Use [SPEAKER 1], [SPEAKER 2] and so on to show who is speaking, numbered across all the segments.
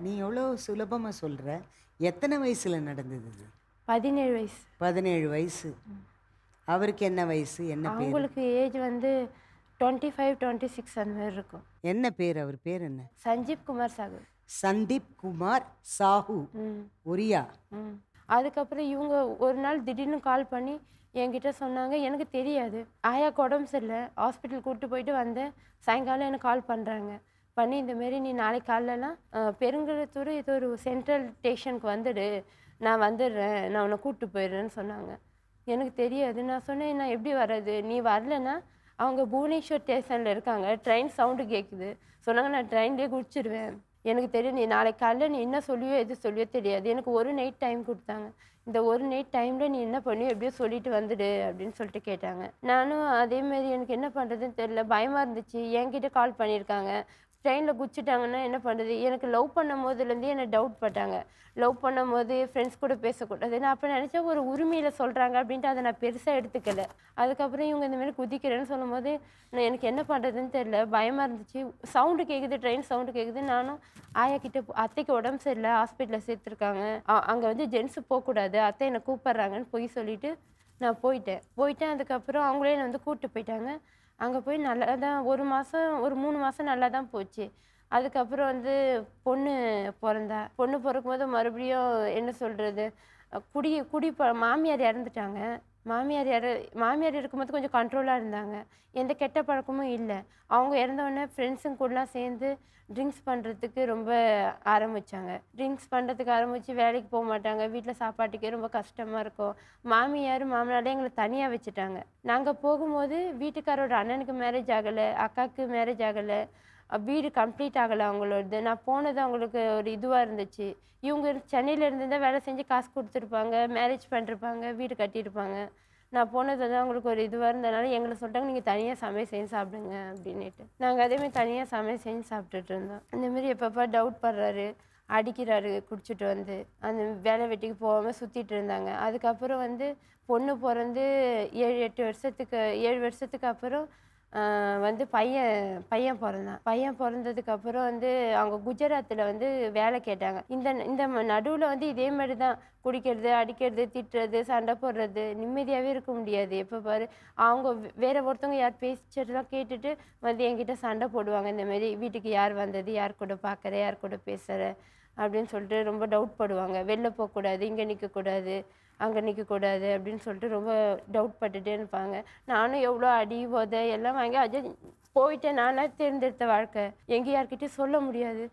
[SPEAKER 1] நீ எவ்வளோ சுலபமாக சொல்கிற எத்தனை வயசில் நடந்தது இது?
[SPEAKER 2] பதினேழு வயசு.
[SPEAKER 1] பதினேழு வயசு. அவருக்கு என்ன வயசு? என்ன பேர்?
[SPEAKER 2] அவங்களுக்கு ஏஜ் வந்து டுவெண்ட்டி ஃபைவ் டுவெண்ட்டி சிக்ஸ் அந்த மாதிரி இருக்கும்.
[SPEAKER 1] என்ன பேர்? அவர் பேர் என்ன?
[SPEAKER 2] சஞ்சீப் குமார் சாகர்
[SPEAKER 1] சந்தீப் குமார் சாஹூ
[SPEAKER 2] ம்.
[SPEAKER 1] ஒரியா?
[SPEAKER 2] ம். அதுக்கப்புறம் இவங்க ஒரு நாள் திடீர்னு கால் பண்ணி என்கிட்ட சொன்னாங்க எனக்கு தெரியாது. ஆயாக்கு உடம்பு சரியில்லை. ஹாஸ்பிட்டல் கூப்பிட்டு போயிட்டு வந்தேன். சாயங்காலம் எனக்கு கால் பண்ணுறாங்க பண்ணி இந்தமாரி நீ நாளைக்கு காலைலலாம் அஹ், பெருங்குளத்தூர் இது ஒரு சென்ட்ரல் ஸ்டேஷனுக்கு வந்துடு. நான் வந்துடுறேன். நான் உன்னை கூப்பிட்டு போயிடுறேன்னு சொன்னாங்க. எனக்கு தெரியாது. நான் சொன்னேன் நான் எப்படி வர்றது? நீ வரலன்னா அவங்க புவனேஸ்வர் ஸ்டேஷனில் இருக்காங்க. ட்ரெயின் சவுண்டு கேட்குது சொன்னாங்க நான் ட்ரெயின்லேயே குடிச்சிடுவேன் எனக்கு தெரியும் நீ நாளைக்கு காலைல நீ என்ன சொல்லியோ எது சொல்லியோ தெரியாது. எனக்கு ஒரு நைட் டைம் கொடுத்தாங்க. இந்த ஒரு நைட் டைமில் நீ என்ன பண்ணியோ எப்படியோ சொல்லிட்டு வந்துடு அப்படின்னு சொல்லிட்டு கேட்டாங்க. நானும் அதேமாரி எனக்கு என்ன பண்ணுறதுன்னு தெரியல. பயமாக இருந்துச்சு. என்கிட்ட கால் பண்ணியிருக்காங்க. ட்ரெயினில் குச்சிட்டாங்கன்னா என்ன பண்ணுறது எனக்கு லவ் பண்ணும் போதுலேருந்தே என்னை டவுட் பட்டாங்க. லவ் பண்ணும் போது ஃப்ரெண்ட்ஸ் கூட பேசக்கூடாது. நான் அப்போ நினச்சேன் ஒரு உரிமையில் சொல்கிறாங்க அப்படின்ட்டு அதை நான் பெருசாக எடுத்துக்கல. அதுக்கப்புறம் இவங்க இந்த மாதிரி குதிக்கிறேன்னு சொல்லும்போது நான் எனக்கு என்ன பண்ணுறதுன்னு தெரியல. பயமாக இருந்துச்சு. சவுண்டு கேட்குது ட்ரெயின் சவுண்டு கேட்குது நானும் ஆயா கிட்டே அத்தைக்கு உடம்பு சரியில்லை ஹாஸ்பிட்டலில் சேர்த்துருக்காங்க. அங்கே வந்து ஜென்ஸு போகக்கூடாது. அத்தை என்னை கூப்பிட்றாங்கன்னு போய் சொல்லிட்டு நான் போயிட்டேன். போயிட்டேன் அதுக்கப்புறம் அவங்களே என்னை வந்து கூப்பிட்டு போயிட்டாங்க. அங்கே போய் நல்லா தான் ஒரு மாதம் ஒரு மூணு மாதம் நல்லா தான் போச்சு. அதுக்கப்புறம் வந்து பொண்ணு பிறந்தா பொண்ணு பிறக்கும் போது மறுபடியும் என்ன சொல்கிறது குடி குடி மாமியார் இறந்துட்டாங்க. மாமியார் இற மாமியார் இருக்கும்போது கொஞ்சம் கண்ட்ரோலாக இருந்தாங்க. எந்த கெட்ட பழக்கமும் இல்லை. அவங்க இறந்தவொடனே ஃப்ரெண்ட்ஸுங்க கூடலாம் சேர்ந்து ட்ரிங்க்ஸ் பண்ணுறதுக்கு ரொம்ப ஆரம்பித்தாங்க ட்ரிங்க்ஸ் பண்ணுறதுக்கு ஆரம்பித்து வேலைக்கு போக மாட்டாங்க. வீட்டில் சாப்பாட்டுக்கே ரொம்ப கஷ்டமாக இருக்கும். மாமியார் மாமனாரே எங்களை தனியாக வச்சுட்டாங்க. நாங்கள் போகும்போது வீட்டுக்காரோட அண்ணனுக்கு மேரேஜ் ஆகலை அக்காவுக்கு மேரேஜ் ஆகலை. வீடு கம்ப்ளீட் ஆகலை அவங்களோடது. நான் போனது அவங்களுக்கு ஒரு இதுவாக இருந்துச்சு. இவங்க சென்னையில் இருந்திருந்தால் வேலை செஞ்சு காசு கொடுத்துருப்பாங்க மேரேஜ் பண்ணிருப்பாங்க வீடு கட்டியிருப்பாங்க. நான் போனது வந்து அவங்களுக்கு ஒரு இதுவாக இருந்ததுனால எங்களை சொல்லிட்டாங்க நீங்கள் தனியாக சமையல் செஞ்சு சாப்பிடுங்க அப்படின்னுட்டு. நாங்கள் அதேமாதிரி தனியாக சமையல் செஞ்சு சாப்பிட்டுட்டு இருந்தோம். இந்தமாரி எப்பப்போ டவுட் படுறாரு அடிக்கிறாரு குடிச்சிட்டு வந்து அந்த வேலை வெட்டிக்கு போகாமல் சுற்றிட்டு இருந்தாங்க. அதுக்கப்புறம் வந்து பொண்ணு பிறந்து ஏழு எட்டு வருஷத்துக்கு ஏழு வருஷத்துக்கு அப்புறம் வந்து பையன் பையன் பிறந்தான். பையன் பிறந்ததுக்கு அப்புறம் வந்து அவங்க குஜராத்தில் வந்து வேலை கேட்டாங்க. இந்த இந்த நடுவில் வந்து இதே மாதிரி தான். குடிக்கிறது அடிக்கிறது திட்டுறது சண்டை போடுறது நிம்மதியாகவே இருக்க முடியாது. எப்போ பாரு அவங்க வேறு வேற ஒருத்தவங்க யார் பேசிச்சதெல்லாம் கேட்டுட்டு வந்து என்கிட்ட சண்டை போடுவாங்க. இந்தமாரி வீட்டுக்கு யார் வந்தது? யார் கூட பார்க்குற யார் கூட பேசுகிற அப்படின்னு சொல்லிட்டு ரொம்ப டவுட் படுவாங்க. வெளில போகக்கூடாது இங்கே நிற்கக்கூடாது அங்கே நிற்கக்கூடாது அப்படின்னு சொல்லிட்டு ரொம்ப டவுட் பட்டுகிட்டே இருப்பாங்க. நானும் எவ்வளோ அடி போதை எல்லாம் வாங்கி அது போயிட்டேன். நானாக தேர்ந்தெடுத்த வாழ்க்கை. எங்கே யார்கிட்டயும் சொல்ல முடியாது.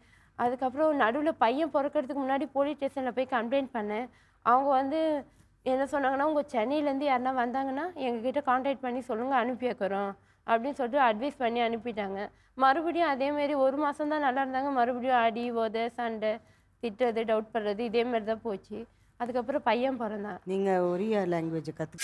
[SPEAKER 2] அதுக்கப்புறம் நடுவில் பையன் பிறக்கறதுக்கு முன்னாடி போலீஸ் ஸ்டேஷனில் போய் கம்ப்ளைண்ட் பண்ணேன். அவங்க வந்து என்ன சொன்னாங்கன்னா உங்கள் சென்னையிலேருந்து யாருனா வந்தாங்கன்னா எங்ககிட்ட காண்டாக்ட் பண்ணி சொல்லுங்கள் அனுப்பி வைக்கிறோம். அப்படின்னு சொல்லிட்டு அட்வைஸ் பண்ணி அனுப்பிட்டாங்க. மறுபடியும் அதேமாரி ஒரு மாதம் தான் நல்லா இருந்தாங்க. மறுபடியும் அடி ஓத சண்டை திட்டுறது டவுட் பண்ணுறது இதேமாரி தான் போச்சு. அதுக்கப்புறம் பையன் பிறந்தான்.
[SPEAKER 1] நீங்கள் ஒரியா லாங்குவேஜை கற்று